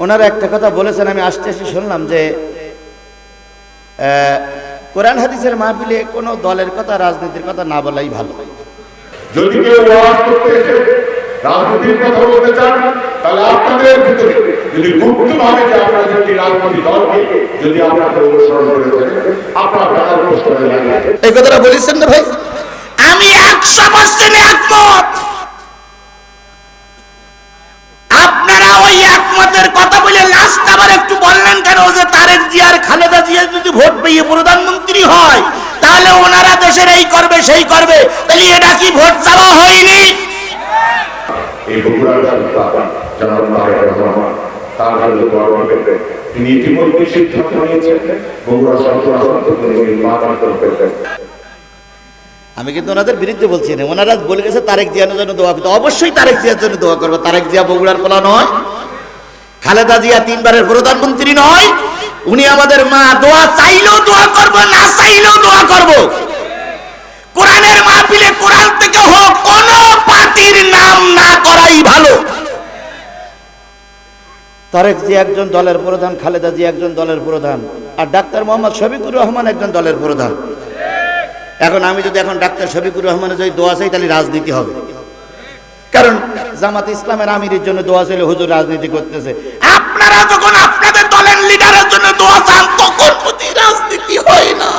ওনারা একটা কথা বলেছেন আমি আসতে এসে শুনলাম যে আহ, কোরআন হাদিসের মাহফিলে কোনো দলের কথা রাজনীতির কথা না বলাই ভালো। যদি কেউ করতে রাজনীতির কথা বলতে চান তাহলে আপনাদের ভিতরে যদি গুপ্ত ভাবে যে আপনারা একটি রাজনৈতিক দলকে যদি আপনাকে অনুসরণ করে থাকেন আপনার প্রশ্ন লাগে এই কথাটা বলেছেন না ভাই? আমি একশো পার্সেন্ট একমত। আপনারা ওই একমতের কথা বলে লাস্ট আবার একটু বললেন কেন যে তারেক জিয়ার খালেদা জিয়া যদি ভোট পেয়ে প্রধানমন্ত্রী হয়, তাহলে ওনারা দেশের এই করবে, সেই করবে। তাহলে এটা কি ভোট চাওয়া হয়নি? তিনি ইতিমধ্যে সিদ্ধান্ত নিয়েছেন, বগুড়া করবেন আমি কিন্তু ওনাদের বিরুদ্ধে বলছি না। ওনারা বলে গেছে, তারেক জিয়ার জন্য দোয়া করতে। অবশ্যই তারেক জিয়ার জন্য দোয়া করব। তারেক জিয়া বগুড়ার পোলা নয়, খালেদা জিয়া তিনবারের প্রধানমন্ত্রী নয়। উনি আমাদের মা, দোয়া চাইলেও দোয়া করব, না চাইলেও দোয়া করব। কোরআনের মাহফিলে কোরআন থেকে হোক, কোন পার্টির নাম না করাই ভালো। তারেক জিয়া একজন দলের প্রধান, খালেদা জিয়া একজন দলের প্রধান, আর ডাক্তার মোহাম্মদ শফিকুর রহমান একজন দলের প্রধান। এখন আমি যদি এখন ডাক্তার শফিকুর রহমানের যদি দোয়া চাই, তাহলে রাজনীতি হবে। কারণ জামাত ইসলামের আমিরের জন্য দোয়া চাইলে হুজুর রাজনীতি করতেছে। আপনারা যখন আপনাদের দলের লিডারের জন্য দোয়া চান, তখন রাজনীতি হয় না।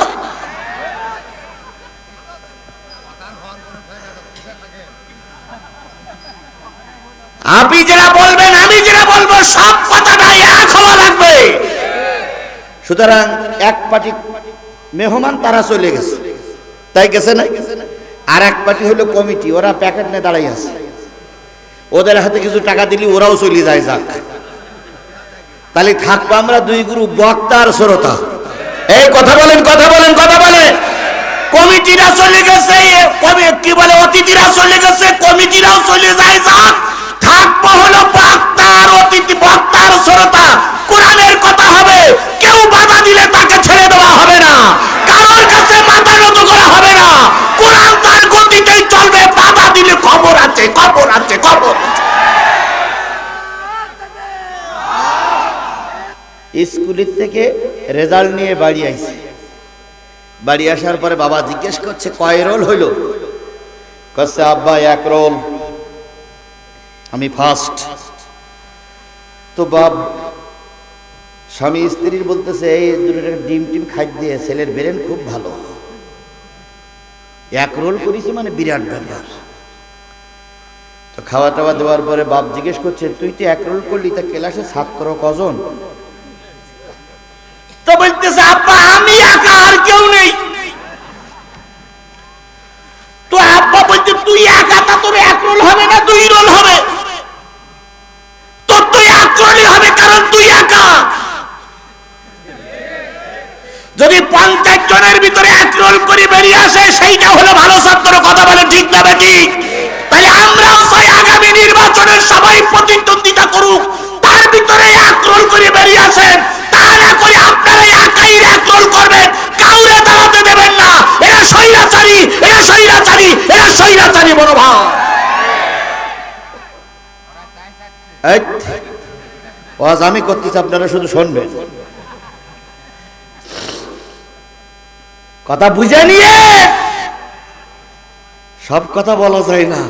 আপনি যেটা বলবেন, আমি যেটা বলব, সব কথাটা এক হওয়া লাগবে। সুতরাং এক পার্টি মেহমান, তারা চলে গেছে। তাই গেছে না? আর এক পার্টি হলো কমিটি, ওরা প্যাকেট নিয়ে দাঁড়াই আছে। ওদের হাতে কিছু টাকা দিলি ওরাও চলে যায় যাক। তাহলে থাকব আমরা দুই গুরু বক্তা আর শ্রোতা। এই কথা বলেন কথা বলেন কথা বলেন। কমিটিরা চলে গেছে কি বলে, অতিথিরা চলে গেছে, কমিটিরাও চলে যায় যাক। থাকব হলো বক্তার অতিথি বক্তার শ্রোতা। কোরআনের কথা হবে, কেউ বাধা দিলে তাকে ছেড়ে দেওয়া হবে না। কারোর কাছে মাথা নত করা হবে না। কোরআন তার গতিতেই চলবে। বাধা দিলে খবর আছে খবর আছে, খবর স্কুলের থেকে রেজাল্ট নিয়ে বাড়ি আইছে। বাড়ি আসার পরে বাবা জিজ্ঞেস করছে, কয় রোল হইল? কচ্ছে আব্বা, এক রোল। আমি ফার্স্ট তো বাপ স্বামী স্ত্রীর বলতেছে, এই দুটো ডিম টিম খাই দিয়ে ছেলের বেরেন খুব ভালো। এক রোল করেছি মানে বিরাট ব্যাপার। তো খাওয়া টাওয়া দেওয়ার পরে বাপ জিজ্ঞেস করছে, তুই তো এক রোল করলি, তা ক্লাসে ছাত্র কজন? তো বলতেছে আব্বা আমি একা, আর কেউ নেই। তো আব্বা বলছে, তুই একা, তা তোর এক রোল হবে না, দুই রোল হবে? তোর তুই এক রোলই হবে কারণ তুই একা যদি পঞ্চাশ জনের ভিতরে এক রোল করে বেরিয়ে আসে, সেইটা হলো ভালো ছাত্র কথা বলে, ঠিক না বেটি তাই আমরাও চাই আগামী নির্বাচনের সবাই প্রতিদ্বন্দ্বিতা করুক, তার ভিতরে এক রোল করে বেরিয়ে আসেন, তা না করে আপনারা একাই করবেন, কাউরে দাঁড়াতে দেবেন না। এরা এরা এরা মনোভাব। আমি করতেছি, আপনারা শুধু শুনবেন। কথা বুঝে নিয়ে সব কথা বলা যায় না।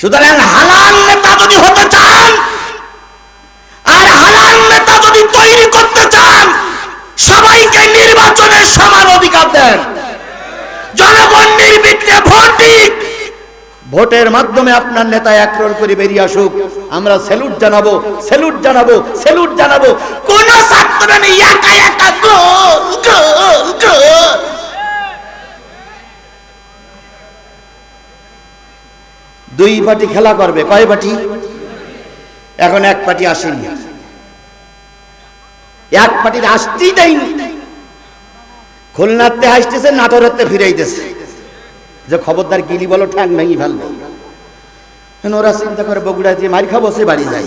সুতরাং হালাল নেতা যদি হতে চান, আর হালাল নেতা যদি তৈরি করতে চান, সবাইকে নির্বাচনের সমান অধিকার দেন। জনগণ নির্বিঘ্নে ভোট দিক। ভোটের মাধ্যমে আপনার নেতা এক রোল করে বেরিয়ে আসুক। আমরা স্যালুট জানাব স্যালুট জানাব স্যালুট জানাব। কোন নেই একা একা গোল গোল গোল দুই পার্টি খেলা করবে, কয় পার্টি এখন এক পার্টি আসেনি। এক পার্টির আসতেই দেয়নি। খুলনাতে আসতেছে নাটোরেতে ফিরাইতেছে। যে খবরদার গিলি বলো, ঠ্যাং ভেঙে ফেলব। ওরা চিন্তা করে বগুড়া দিয়ে মারি খাব, সে বাড়ি যায়।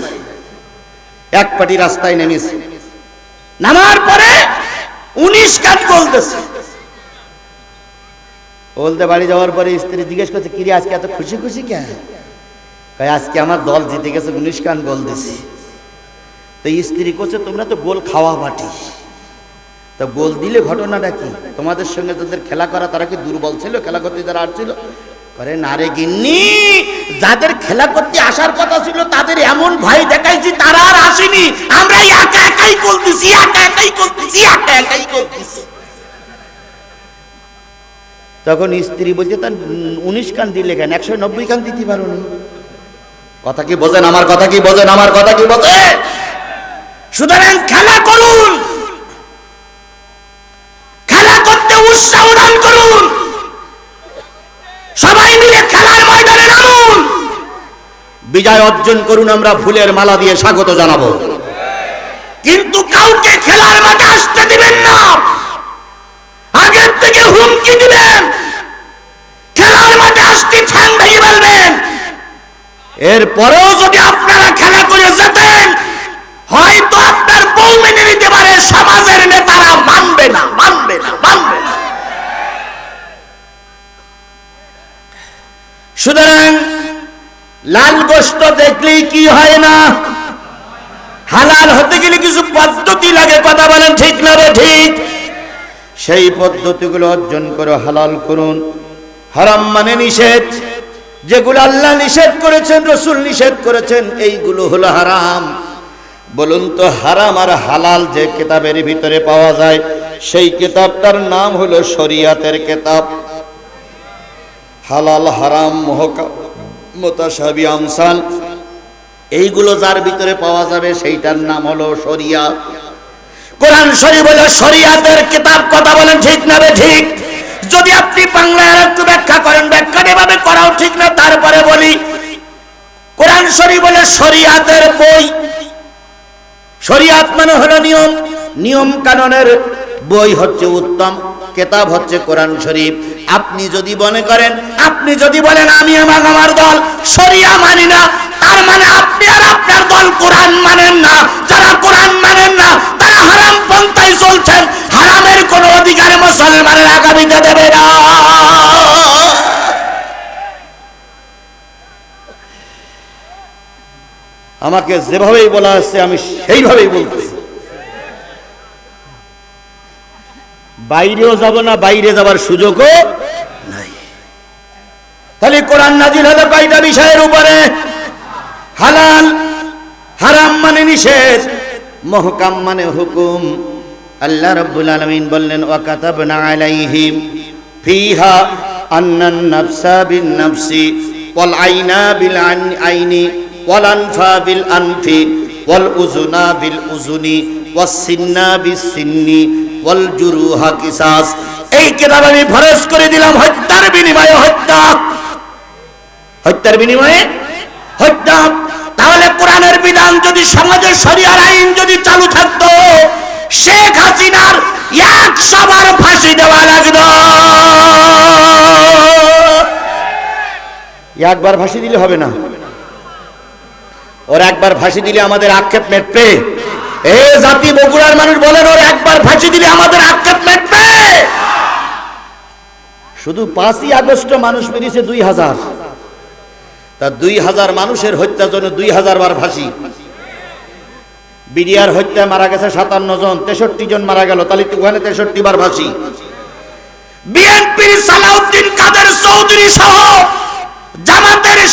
এক পাটি রাস্তায় নেমেছে। নামার পরে উনিশ কাজ বলতেছে। বলতে বাড়ি যাওয়ার পরে স্ত্রী জিজ্ঞেস করছে, কিরে, আজকে এত খুশি খুশি কে আজকে আমার দল জিতে গেছে, উনিশ কান গোল দিছি তো স্ত্রী করছে, তোমরা তো গোল খাওয়া বাটি তা গোল দিলে ঘটনাটা কি? তোমাদের সঙ্গে যাদের খেলা করা, তারা কি দুর্বল ছিল? খেলা করতে যারা আসছিল করে না রে গিন্নি, যাদের খেলা করতে আসার কথা ছিল, তাদের এমন ভয় দেখাইছি, তারা আর আসেনি। আমরা একা একাই করতেছি একা একাই করতেছি একা একাই করতেছি তখন স্ত্রী বলছে তার উনিশ কান দিলে কেন? একশো নব্বই কান দিতে পারো কথা কি বোঝেন? আমার কথা কি বোঝেন? আমার কথা কি বোঝেন? সুতরাং খেলা করুন। খেলা করতে উৎসাহ দান করুন। বিজয় অর্জন করুন, আমরা ফুলের মালা দিয়ে স্বাগত জানাব। কিন্তু কাউকে খেলার মাঠে আসতে দিবেন না। আগের থেকে হুমকি দিবেন। খেলার মাঠে আসতে ঠ্যাং ভেঙে ফেলবেন। এরপরেও যদি আপনারা খেলা করে যেতেন, হয়তো আপনার বউ মেনে নিতে পারে, সমাজের নেতারা মানবে না মানবে না মানবে না। সুতরাং লাল গোস্ত দেখলেই কি হয় না? হালাল হতে গেলে কিছু পদ্ধতি লাগে, কথা বলেন ঠিক না রে ঠিক? সেই পদ্ধতিগুলো অর্জন করে, হালাল করুন। হারাম মানে নিষেধ। যেগুলো আল্লাহ নিষেধ করেছেন, রসুল নিষেধ করেছেন, এইগুলো হলো হারাম। বলুন তো, হারাম আর হালাল যে কিতাবের ভিতরে পাওয়া যায়, সেই কেতাবটার নাম হলো শরিয়াতের কেতাব। হালাল, হারাম মহকা মোতাসাবি আমসাল। এইগুলো যার ভিতরে পাওয়া যাবে সেইটার নাম হলো শরিয়া। কোরআন শরীফ হলো শরিয়াতের কিতাব, কথা বলেন ঠিক না ঠিক? যদি আপনি বাংলায় একটু ব্যাখ্যা করেন, ব্যাখ্যা এভাবে করাও ঠিক না, তারপরে বলি। কোরআন শরীফ বলে শরিয়াতের বই। শরিয়াত মানে হলো নিয়ম। নিয়ম কানুনের বই হচ্ছে উত্তম। কেতাব হচ্ছে কোরআন শরীফ। আপনি যদি মনে করেন, আপনি যদি বলেন, আমি আমার আমার দল শরিয়া মানি না, তার মানে আপনি আর আপনার দল কোরআন মানেন না। যারা কোরআন মানেন না, তারা হারাম পন্থায় চলছেন। হারামের কোনো অধিকার মুসলমানের আগামীতে দেবে না। আমাকে যেভাবেই বলা হচ্ছে, আমি সেইভাবেই বলতেছি বাইরেও যাব না, বাইরে যাবার সুযোগও নাই। তাহলে কোরআন নাজিল হলো কয়টা বিষয়ের উপরে? হালাল, হারাম মানে নিষেধ, মহকাম মানে হুকুম। আল্লাহ রাব্বুল আলামিন বললেন, ওয়া কাতাবনা আলাইহিম ফিহা আন্নান নাফসা বিন নাফসি ওয়াল আইনা বিল আইনি, ওয়াল আনফা বিল আনফি ওয়াল উযুনা বিল উযুনি ওয়াস সিন্না বিস সিন্নি ওয়াল জুরুহা কিসাস। এই কিতাব আমি ফরজ করে দিলাম, হত্যার বিনিময়ে হত্যা। হত্যার বিনিময়ে হত্যা। তাহলে কোরআনের বিধান যদি সমাজের শরিয়ার আইন যদি চালু থাকতো, শেখ হাসিনার একশো বার ফাঁসি দেওয়া লাগতো। একবার ফাঁসি দিলে হবে না। ওর একবার ফাঁসি দিলে আমাদের আক্ষেপ মেটবে। এ জাতি বগুড়ার মানুষ বলেন, ওর একবার ফাঁসি দিলে আমাদের আক্ষেপ মেটবে শুধু পাঁচই আগস্ট মানুষ দুই হাজার। দুই হাজার মানুষের হত্যার জন্য দুই হাজার বার ফাঁসি। বিডিআর হত্যায় মারা গেছে সাতান্ন জন, তেষট্টি জন মারা গেল, তাহলে ওখানে তেষট্টি বার ফাঁসি। বিএনপির সালাউদ্দিন কাদের চৌধুরী সহ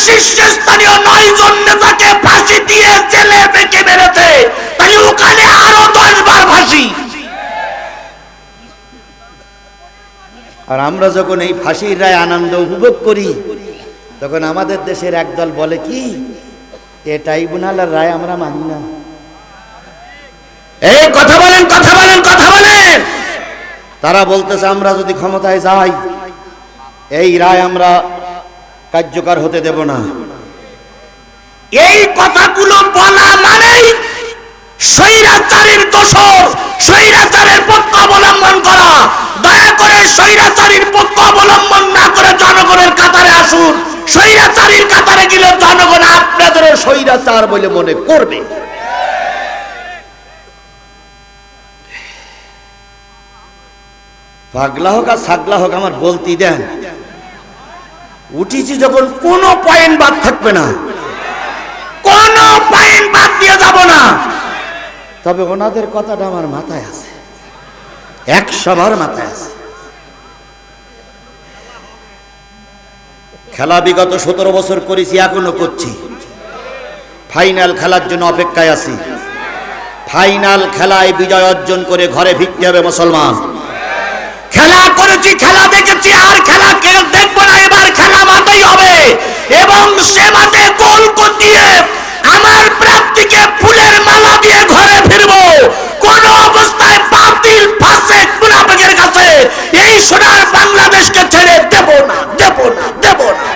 শীর্ষস্থানীয় নয় জন নেতাকে ফাঁসি দিয়ে জেলে বেঁকে মেরেছে তাই ওখানে আরও দশ বার ফাঁসি। আর আমরা যখন এই ফাঁসির রায় আনন্দ উপভোগ করি তখন আমাদের দেশের একদল বলে কি এ ট্রাইব্যুনালের রায় আমরা মানি না। এই কথা বলেন কথা বলেন কথা বলেন। তারা বলতেছে আমরা যদি ক্ষমতায় যাই এই রায় আমরা কার্যকর হতে দেব না। এই কথাগুলো বলা মানেই স্বৈরাচারীর দোষর, স্বৈরাচারের পক্ষ অবলম্বন করা। দয়া করে স্বৈরাচারীর পক্ষ অবলম্বন না করে জনগণের কাতারে আসুন। স্বৈরাচারীর কাতারে গেলে জনগণ আপনাদের স্বৈরাচার বলে মনে করবে। পাগলা হোক আর ছাগলা হোক, আমার বলতেই দেন। উঠেছি যখন কোনো পয়েন্ট বাদ থাকবে না। কোনো পয়েন্ট বাদ দিয়ে যাব না। তবে ওনাদের কথাটা আমার মাথায় আছে। এক সবার মাথায় আছে। খেলা বিগত সতেরো বছর করেছি, এখনও করছি। ফাইনাল খেলার জন্য অপেক্ষায় আছি। ফাইনাল খেলায় বিজয় অর্জন করে ঘরে ফিরতে হবে মুসলমান। খেলা করেছি খেলা দেখেছি, আর খেলা দেখব না? এবার খেলা মাঠেই হবে। এবং সে মাঠে গোল দিয়ে আমার প্রাপ্তিকে ফুলের মালা দিয়ে ঘরে ফিরবো। কোন অবস্থায় বাতিল ফাঁসে কাছে এই সোনার বাংলাদেশকে ছেড়ে দেব না দেব না দেব না।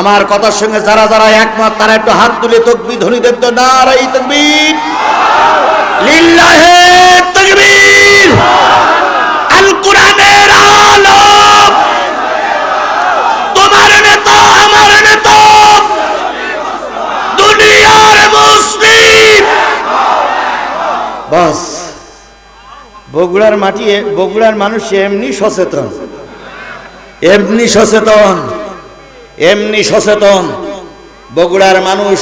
আমার কথার সঙ্গে যারা যারা একমত, তারা একটু হাত তুলে তকবি ধ্বনি দেব তো নারাই তকবীর। তোমার নেতা নেতা। বাস, বগুড়ার মাটি বগুড়ার মানুষ এমনি সচেতন। এমনি সচেতন। এমনি সচেতন। বগুড়ার মানুষ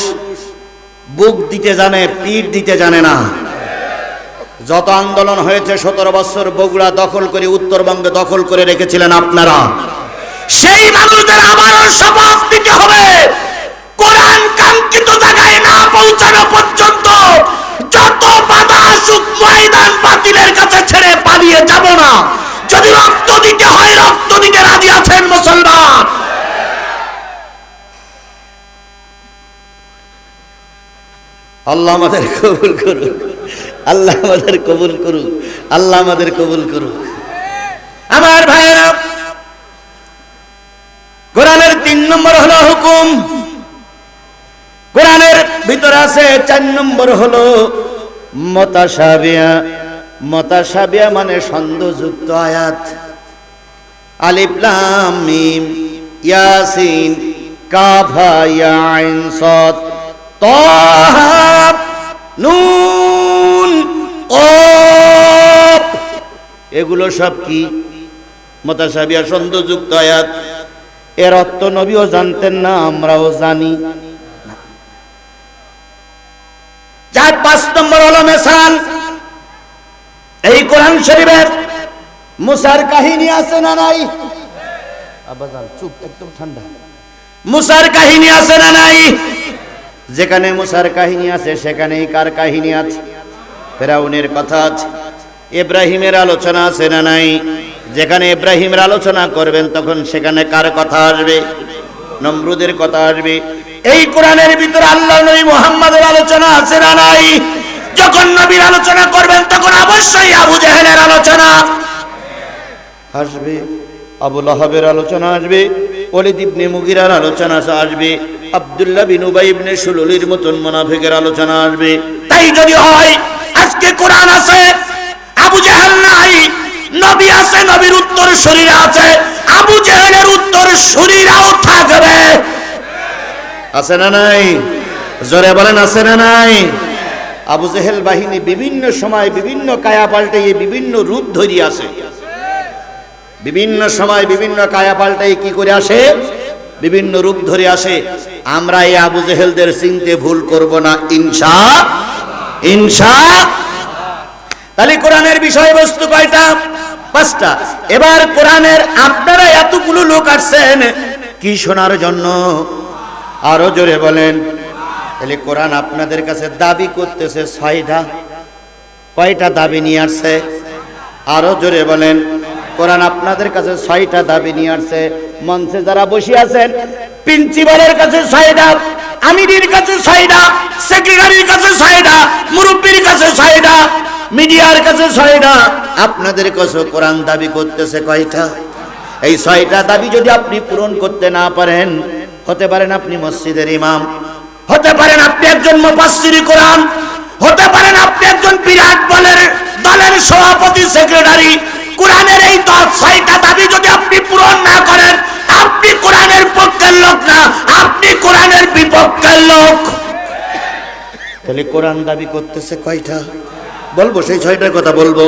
বুক দিতে জানে, পিঠ দিতে জানে না। যত আন্দোলন হয়েছে সতেরো বছর বগুড়া দখল করে, উত্তরবঙ্গে দখল করে রেখেছিলেন আপনারা। সেই মানুষদের আবারও শপথ দিতে হবে। কোরআন কাঙ্ক্ষিত জায়গায় না পৌঁছানো পর্যন্ত যত বাধা আসুক, ময়দান বাতিলের কাছে ছেড়ে পালিয়ে যাব না। যদি রক্ত দিতে হয়, রক্ত দিতে রাজি আছেন মুসলমান? আল্লাহ আমাদের কবুল করুক। আল্লাহ আমাদের কবুল করুক, আল্লাহ আমাদের কবুল করুক। আমার ভাইয়েরা, কোরআনের তিন নম্বর হলো হুকুম। কোরআনের ভিতরে আছে চার নম্বর হলো মতাসাবিয়া। মতাসাবিয়া মানে ছন্দযুক্ত আয়াত। আলিফ, লাম, মিম, ইয়াসিন, কাফা ইয়া আইন সাদ তাহা নুন এগুলো সব কি? মতাসাবিয়া ছন্দযুক্ত আয়াত। এর অর্থ নবীও জানতেন না, আমরাও জানি। চার পাঁচ নম্বর হলো মেসাল এই কোরআন শরীফের মুসার কাহিনী আছে না নাই? আবাজান চুপ, একদম ঠান্ডা। মুসার কাহিনী আছে না নাই? যেখানে মুসার কাহিনী আছে, সেখানেই কার কাহিনী আছে? ফেরাউনের কথা আছে। ইব্রাহিমের আলোচনা আছে না নাই? যেখানে ইব্রাহিমের আলোচনা করবেন, তখন সেখানে কার কথা আসবে? নমরুদের কথা আসবে। এই কোরআনের ভিতরে আল্লাহ নবী মুহাম্মাদের আলোচনা আছে না নাই? যখন নবীর আলোচনা করবেন, তখন অবশ্যই আবু জাহেলের আলোচনা আসবে, আবু লাহাবের আলোচনা আসবে অলিদ ইবনে মুগিরার আলোচনা আসবে, আব্দুল্লাহ বিন উবাই ইবনে সুলুলির মতন মুনাফিকের আলোচনা আসবে। তাই যদি হয়, আজকে কোরআন আছে আবু জাহেল নাই। নবী আছে, নবীর উত্তর শরীরে আছে। আবু জাহেলের উত্তর শরীরাও থাকবে। আছে না নাই? জোরে বলেন, আছে না নাই? আবু জেহেল বাহিনী বিভিন্ন সময় বিভিন্ন কায়া পাল্টাইয়ে বিভিন্ন রূপ ধরি আসে। বিভিন্ন সময় বিভিন্ন কায়া পাল্টাই কি করে আসে? বিভিন্ন রূপ ধরে আসে। আমরা এই আবু জেহেলদের চিনতে ভুল করব না ইনসা ইনসা তাহলে কোরআনের বিষয়বস্তু কয়টা? পাঁচটা। এবার কোরআনের আপনারা এতগুলো লোক আসছেন, কি শোনার জন্য? আরও জোরে বলেন। তাহলে কোরআন আপনাদের কাছে দাবি করতেছে ছয়টা। কয়টা দাবি নিয়ে আসছে? আরও জোরে বলেন। কোরআন আপনাদের কাছে ছয়টা দাবি নিয়ে আসছে। মঞ্চে যারা বসে আছেন, প্রিন্সিপালের কাছে ছয়টা, আমিরির কাছে ছয়টা, সেক্রেটারির কাছে ছয়টা, মুরব্বীর কাছে ছয়টা মিডিয়ার কাছে ছয়টা। আপনাদের কাছে কোরআন দাবি করতেছে কয়টা? এই ছয়টা দাবি যদি আপনি পূরণ করতে না পারেন, হতে পারেন আপনি মসজিদের ইমাম, হতে পারেন আপনি একজন মুফাসসিরি কোরআন, হতে পারেন আপনি একজন বিরাট বলের দলের সভাপতি, সেক্রেটারি। কোরআনের এই ছয়টা দাবি যদি আপনি পূরণ না করেন, আপনি কোরআনের পক্ষের লোক না, আপনি কোরআনের বিপক্ষের লোক। তাহলে কোরআন দাবি করতেছে কয়টা? বলব, সেই ছয়টার কথা বলব।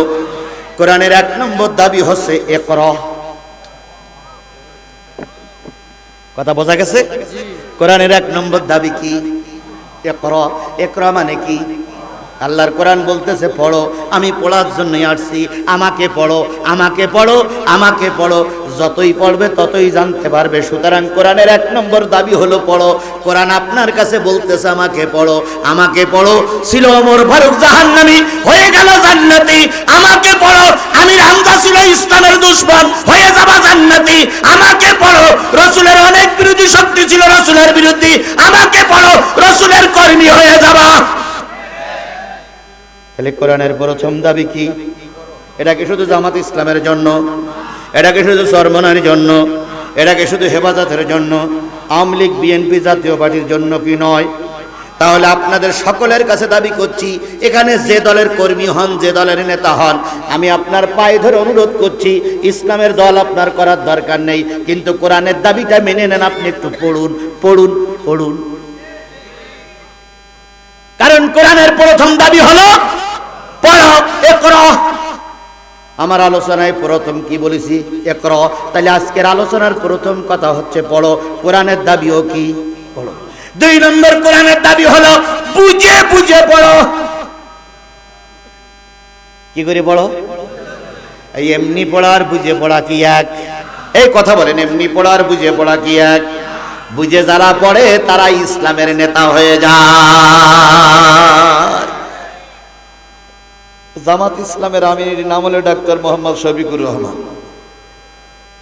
কোরআনের এক নম্বর দাবি হচ্ছে একর কথা বোঝা গেছে? কোরআনের এক নম্বর দাবি কি? একর একর মানে কি? আল্লাহর কোরআন বলতেছে, পড়ো, আমি পড়ার জন্যই আসছি। আমাকে পড়ো আমাকে পড়ো আমাকে পড়ো। যতই পড়বে ততই জানতে পারবে। সুতরাং কোরআনের এক নম্বর দাবি হলো, পড়ো। কোরআন আপনার কাছে বলতেছে, আমাকে পড়ো আমাকে পড়ো। ছিল ওমর ফারুক জাহান্নামী, হয়ে গেল জান্নাতি। আমাকে পড়ো। আমি হামজা ছিল ইসলামের দুশ্মন, হয়ে যাবা জান্নাতি। আমাকে পড়ো। রসুলের অনেক বিরোধী শক্তি ছিল রসুলের বিরোধী আমাকে পড়ো। রসুলের কর্মী হয়ে যাবা। তাহলে কোরআনের প্রথম দাবি কি? এটাকে শুধু জামাত ইসলামের জন্য? এটাকে শুধু সরমনার জন্য? এটাকে শুধু হেফাজতের জন্য? আওয়ামী লীগ, বিএনপি জাতীয় পার্টির জন্য কি নয়? তাহলে আপনাদের সকলের কাছে দাবি করছি, এখানে যে দলের কর্মী হন, যে দলের নেতা হন, আমি আপনার পায়ে ধরে অনুরোধ করছি, ইসলামের দল আপনার করার দরকার নেই, কিন্তু কোরআনের দাবিটা মেনে নেন আপনি একটু পড়ুন পড়ুন পড়ুন। কারণ কোরআনের প্রথম দাবি হলো আমার আলোচনায় প্রথম কি বলেছি? একর তাহলে আজকের আলোচনার প্রথম কথা হচ্ছে পড়ো। কোরআনের দাবিও কি? পড়ো। দুই নম্বর কোরআনের দাবি হলো, বুঝে বুঝে পড়ো। কি করে পড়ো? এই এমনি পড়ার বুঝে পড়া কি এক? এই কথা বলেন, এমনি পড়ার বুঝে পড়া কি এক? বুঝে যারা পড়ে, তারা ইসলামের নেতা হয়ে যায়। জামাত ইসলামের আমির নাম হলো ডাক্তার মোহাম্মদ শফিকুর রহমান।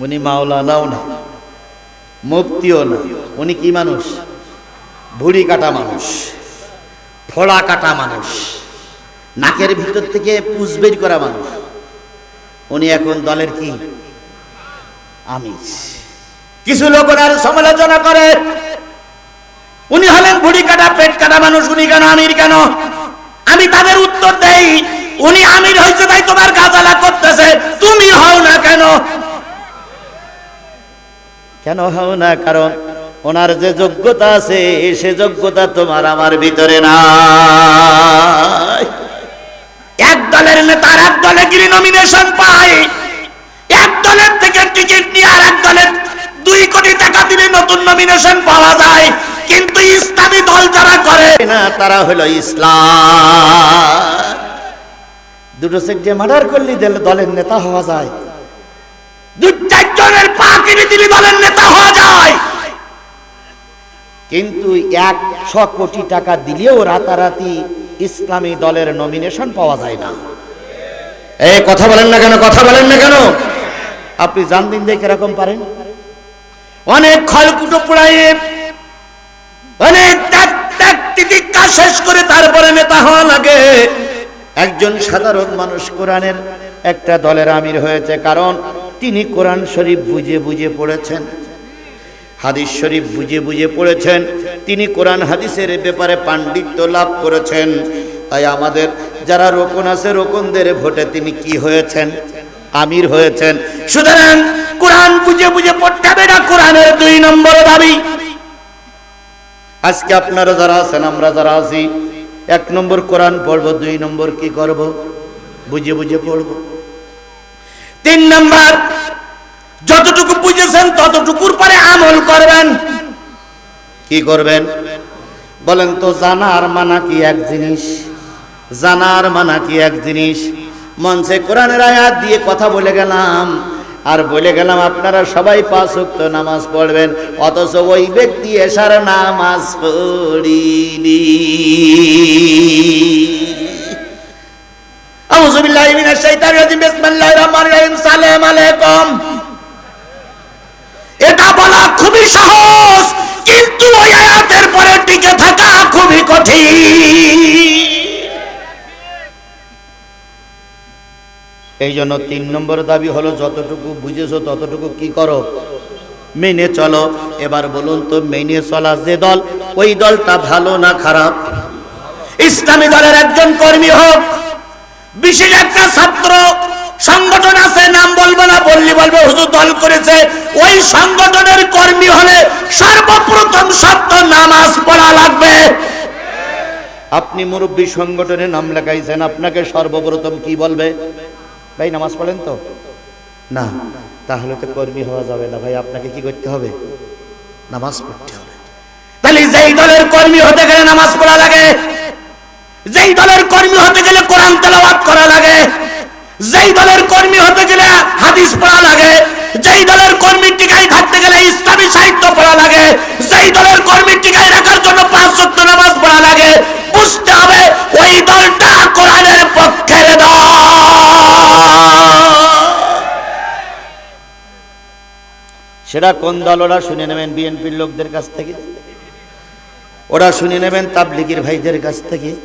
উনি মাওলানাও না, মুফতিও না। উনি কি মানুষ? ভুড়ি কাটা মানুষ, ফোড়া কাটা মানুষ, নাকের ভিতর থেকে পুষ বের করা মানুষ। উনি এখন দলের কি? আমির। কিছু লোক ওনার সমালোচনা করে। উনি হলেন ভুড়ি কাটা, পেট কাটা মানুষ। উনি কেন আমির কেন? আমি তাদের উত্তর দেই। উনি আমির হয়েছে তাই তোমার গাজালা করতেছে। তুমি হও না কেন? কেন হও না? কারণ ওনার যে যোগ্যতা আছে সে যোগ্যতা তোমার আমার ভিতরে নাই। এক দলের নেতার এক দলে গিরি নমিনেশন পায় এক দলের থেকে টিকিট নিয়ে আর এক দলের দুই কোটি টাকা দিলে নতুন নমিনেশন পাওয়া যায়। কিন্তু ইসলামী দল যারা করে না তারা হলো ইসলাম। দুটো সেক্টে মার্ডার করলে দিলে দলের নেতা হওয়া যায়। দু চারজনের পা কেটে দিলে দলের নেতা হওয়া যায়। কিন্তু একশো কোটি টাকা দিলেও রাতারাতি ইসলামী দলের নমিনেশন পাওয়া যায় না। এই কথা বলেন না কেন কথা বলেন না কেন? আপনি জান দিন দেখে এরকম পারেন? অনেক খলকুটো পোড়াইয়ে অনেক শেষ করে তারপরে নেতা হওয়া লাগে। একজন সাধারণ মানুষ কোরআনের একটা দলের আমির হয়েছে, কারণ তিনি কোরআন শরীফ বুঝে বুঝে পড়েছেন, হাদিস শরীফ বুঝে বুঝে পড়েছেন, তিনি কোরআন হাদিসের ব্যাপারে পাণ্ডিত্য লাভ করেছেন। তাই আমাদের যারা রোকন আছে, রোকনদের ভোটে তিনি কি হয়েছেন? আমির হয়েছেন। সুতরাং কোরআন বুঝে বুঝে পড়তে হবে না, কোরআনের দুই নম্বর দাবি। আজকে আপনারা যারা আছেন, আমরা যারা আছি এক নম্বর কোরআন পড়ব, দুই নম্বর কি করব? বুঝে বুঝে পড়ব। তিন নম্বর, যতটুকু বুঝেছেন ততটুকুর পরে আমল করবেন। কি করবেন? বলেন তো, জানার মানা কি এক জিনিস? জানার মানা কি এক জিনিস? মঞ্চে কোরআনের আয়াত দিয়ে কথা বলে গেলাম। আর বলে গেলাম, আপনারা সবাই পাঁচ ওয়াক্ত নামাজ পড়বেন, অথচ ওই ব্যক্তি এসার নামাজ পড়িনি। আলাইকুম। এটা বলা খুবই সহজ, কিন্তু ওই আয়াতের পরে টিকে থাকা খুবই কঠিন। এই জন্য তিন নম্বর দাবি হলো, যতটুকু বুঝেছ ততটুকু কি করো? মেনে চলো। এবার বলুন তো, মেনে চলা যে দল, ওই দলটা ভালো না খারাপ? ইসলামী দলের একজন কর্মী হোক, বিশেষ একটা ছাত্র, সংগঠন আছে, নাম বলব না, বললি বলব, হুজুর দল করেছে, ওই সংগঠনের কর্মী হলে সর্বপ্রথম শব্দ নামাজ পড়া লাগবে। আপনি মুরব্বী সংগঠনে নাম লেখাইছেন, আপনাকে সর্বপ্রথম কি বলবে? ভাই, নামাজ পড়েন তো? না, তাহলে তো কর্মী হওয়া যাবে না। ভাই, আপনাকে কি করতে হবে? নামাজ পড়তে হবে। তাহলে যেই দলের কর্মী হতে গেলে নামাজ পড়া লাগে, যেই দলের কর্মী হতে গেলে কোরআন তেলাওয়াত করা লাগে, যেই দলের কর্মী হতে গেলে হাদিস পড়া লাগে, যেই দলের কর্মী টিকায় থাকতে গেলে ইসলামী সাহিত্য পড়া লাগে, যেই দলের কর্মী টিকায় রাখার জন্য পাঁচ সত্য নামাজ সেটা কোন দল, ওরা শুনে নেবেন বিএনপির লোকদের কাছ থেকে। ওরা শুনে নেবেন তাবলিগির ভাইদের কাছ থেকে।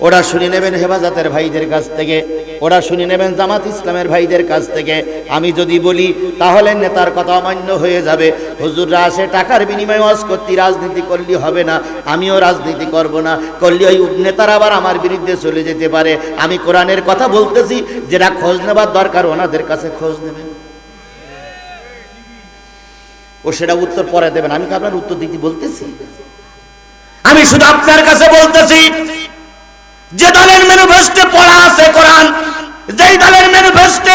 ওরা শুনে নেবেন হেফাজতের ভাইদের কাছ থেকে। ওরা শুনে নেবেন জামাত ইসলামের ভাইদের কাছ থেকে। আমি যদি বলি, তাহলে নেতার কথা অমান্য হয়ে যাবে। হুজুররা আসে, টাকার বিনিময়ে ওয়াজ করতে, রাজনীতি করলে হবে না। আমিও রাজনীতি করব না। করলে ওই নেতারা আবার আমার বিরুদ্ধে চলে যেতে পারে। আমি কোরআনের কথা বলতেছি, যেটা খোঁজ নেবার দরকার, ওনাদের কাছে খোঁজ নেবেন। ও সেটা উত্তর পরে দেবেন আমি কি আপনার উত্তর দিতে বলতেছি? আমি শুধু আপনার কাছে বলতেছি যে দলের ম্যানিফেস্টে পড়া আছে কোরআন যেই দলের ম্যানিফেস্টে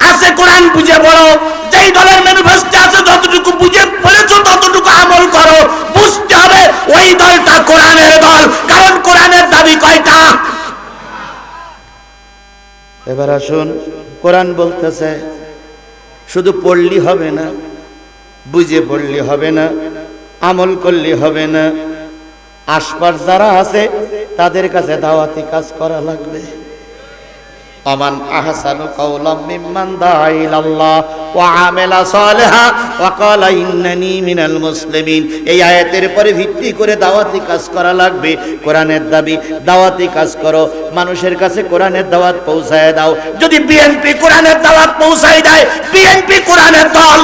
আছে কোরআন বুঝে পড়ো যেই দলের ম্যানিফেস্টে আছে যতটুকু বুঝে পড়েছো ততটুকু আমল করো। বুঝতে হবে ওই দলটা কোরআনের দল কারণ কোরআনের দাবি কয়টা? এবার আসুন কোরআন বলতেছে শুধু পড়লি হবে না। বুঝে পড়লি হবে না, আমল করলি হবে না। আশপাশ যারা আছে, তাদের কাছে দাওয়াতি কাজ করা লাগবে। আমান আহসানু কাওলাম মিম্মান দাআ ইলাল্লাহ ওয়া আমিলা সালিহা ওয়া ক্বালা ইন্নানি মিনাল মুসলিমিন। এই আয়াতের পরে ভিত্তি করে দাওয়াতি কাজ করা লাগবে। কোরআনের দাবি, দাওয়াতি কাজ করো। মানুষের কাছে কোরআনের দাওয়াত পৌঁছায় দাও। যদি বিএনপি কোরআনের দাওয়াত পৌঁছাই দেয়, বিএনপি কোরআনের দল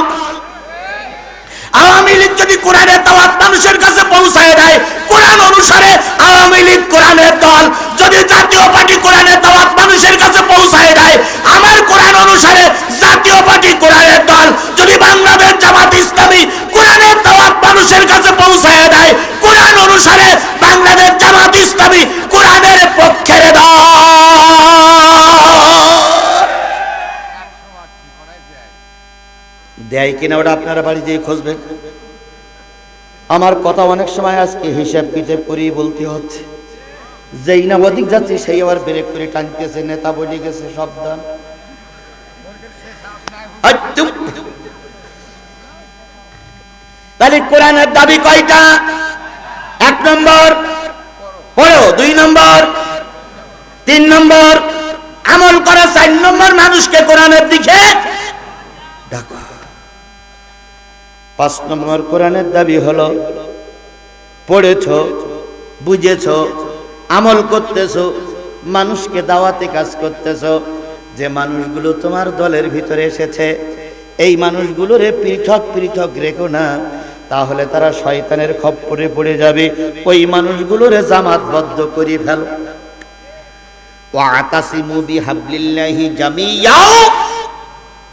আওয়ামী লীগ যদি কোরআনের দাওয়াত মানুষের কাছে পৌঁছায় দেয়, কোরআন অনুসারে আওয়ামী লীগ কোরআনের দল। যদি জাতীয় পার্টি কোরআনের দাওয়াত মানুষের কাছে পৌঁছায় দেয়, আমার কোরআন অনুসারে জাতীয় পার্টি কোরআনের দল। যদি বাংলাদেশ জামাত ইসলামী কোরআনের দাওয়াত মানুষের কাছে পৌঁছায় দেয়, কোরআন অনুসারে বাংলাদেশ জামাত ইসলামী কোরআনের পক্ষের দেয় কিনা ওটা আপনারা বাড়ি যেয়ে খুঁজবেন? আমার কথা অনেক সময় আজকে হিসাব কিতাব করেই বলতে হচ্ছে। যেই না অধিক যাচ্ছে, সেই আবার ব্রেক করে টানতেছে, নেতা বলে গেছে সব দান তাহলে কোরআনের দাবি কয়টা? এক নম্বর, পড়ো। দুই নম্বর, তিন নম্বর, আমল করা চার নম্বর মানুষকে কোরআনের দিকে ডাকো। পাঁচ নম্বর কোরআনের দাবি হলো, পড়েছ, বুঝেছ, আমল করতেছ, মানুষকে দাওয়াতে কাজ করতেছ, যে মানুষগুলো তোমার দলের ভিতরে এসেছে, এই মানুষগুলোরে পৃথক পৃথক রেখো না, তাহলে তারা শয়তানের খপ্পরে পড়ে যাবে। ওই মানুষগুলোরে জামাতবদ্ধ করে ফেলো। ওয়াতাসিমু বিহাবলিল্লাহি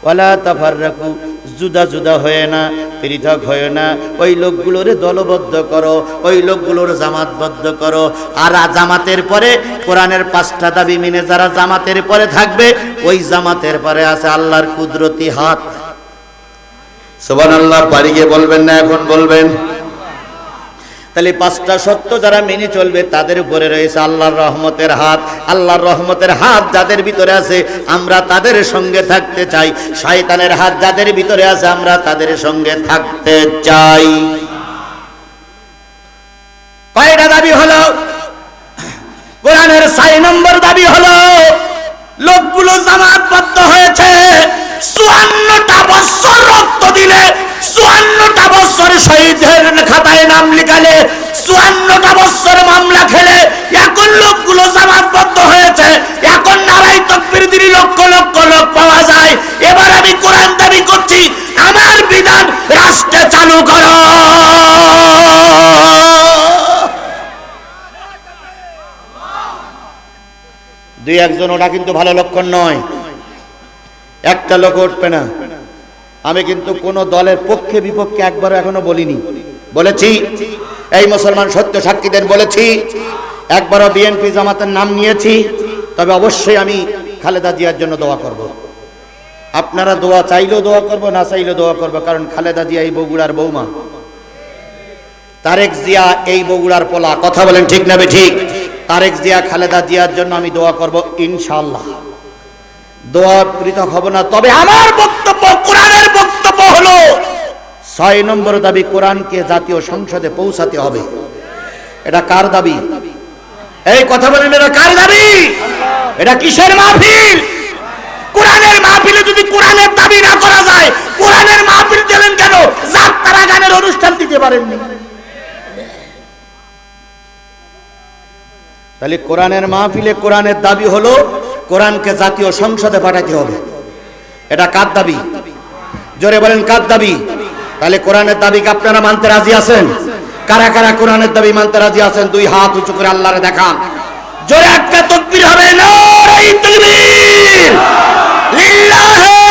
জামিয়াও তাফার রাখু জুদা জুদা হয়ে না, পৃথক হয়ে না। ওই লোকগুলোরে দলবদ্ধ করো, ওই লোকগুলোর জামাতবদ্ধ করো। আর জামাতের পরে, কোরআনের পাঁচটা দাবি মেনে যারা জামাতের পরে থাকবে, ওই জামাতের পরে আছে আল্লাহর কুদরতি হাত। সুবহানাল্লাহ, বাড়ি গিয়ে বলবেন না, এখন বলবেন। তাহলে পাঁচটা সত্য যারা মেনে চলবে, তাদের উপরে রয়েছে আল্লাহর রহমতের হাত। আল্লাহর রহমতের হাত যাদের ভিতরে আছে, আমরা তাদের সঙ্গে থাকতে চাই। শয়তানের হাত যাদের ভিতরে আছে, আমরা তাদের সঙ্গে থাকতে চাই। কয়টা দাবি হলো? কোরআনের ছয় নম্বর দাবি হলো, লোকগুলো জামাতবদ্ধ হয়েছে, চুয়ান্নটা বছর রক্ত দিলে চুয়ান্নটা বছর শহীদের খাতায় নাম লিখালে, চুয়ান্নটা বছর মামলা খেলে, এখন লোকগুলো জামাতবদ্ধ হয়েছে। এখন নারাই লক্ষ লক্ষ লোক পাওয়া যায়। এবার আমি কোরআন দাবি করছি, আমার বিধান রাষ্ট্রে চালু করো। দুই একজন, ওটা কিন্তু ভালো লক্ষণ নয়। একটা লোক উঠবে না। আমি কিন্তু কোন দলের পক্ষে বিপক্ষে একবার এখনও বলিনি। বলেছি, এই মুসলমান সত্য সাক্ষীদের বলেছি, একবারও বিএনপি জামাতের নাম নিয়েছি, তবে অবশ্যই আমি খালেদা জিয়ার জন্য দোয়া করব। আপনারা দোয়া চাইলেও দোয়া করব, না চাইলেও দোয়া করব, কারণ খালেদা জিয়া এই বগুড়ার বৌমা। তারেক জিয়া এই বগুড়ার পোলা, কথা বলেন ঠিক না ঠিক? তারেক জিয়া খালেদা জিয়ার জন্য আমি দোয়া করব, ইনশাআল্লাহ। দোয়া পৃথক হব না। তবে আমার বক্তব্য, কোরআনের বক্তব্য হলো, ছয় নম্বর দাবি কোরআনকে জাতীয় সংসদে পৌঁছাতে হবে। এটা কার দাবি? এই কথা বলেন, এটা কার দাবি? এটা কিসের মাহফিল? কোরআনের মাহফিলে যদি কোরআনের দাবি না করা যায়, কোরআনের মাহফিল দিলেন কেন? গানের অনুষ্ঠান দিতে পারেননি। তাহলে কোরআনের মাহফিলে কোরআনের দাবি হলো কোরআনকে জাতীয় সংসদে পাঠাতে হবে। এটা কার দাবি? জোরে বলেন, কার দাবি? তাহলে কোরআনের দাবিকে আপনারা মানতে রাজি আছেন? কারা কারা কোরআনের দাবি মানতে রাজি আছেন? দুই হাত উঁচু করে আল্লাহরে দেখান। জোরে একটা তকবির হবে না লিল্লাহে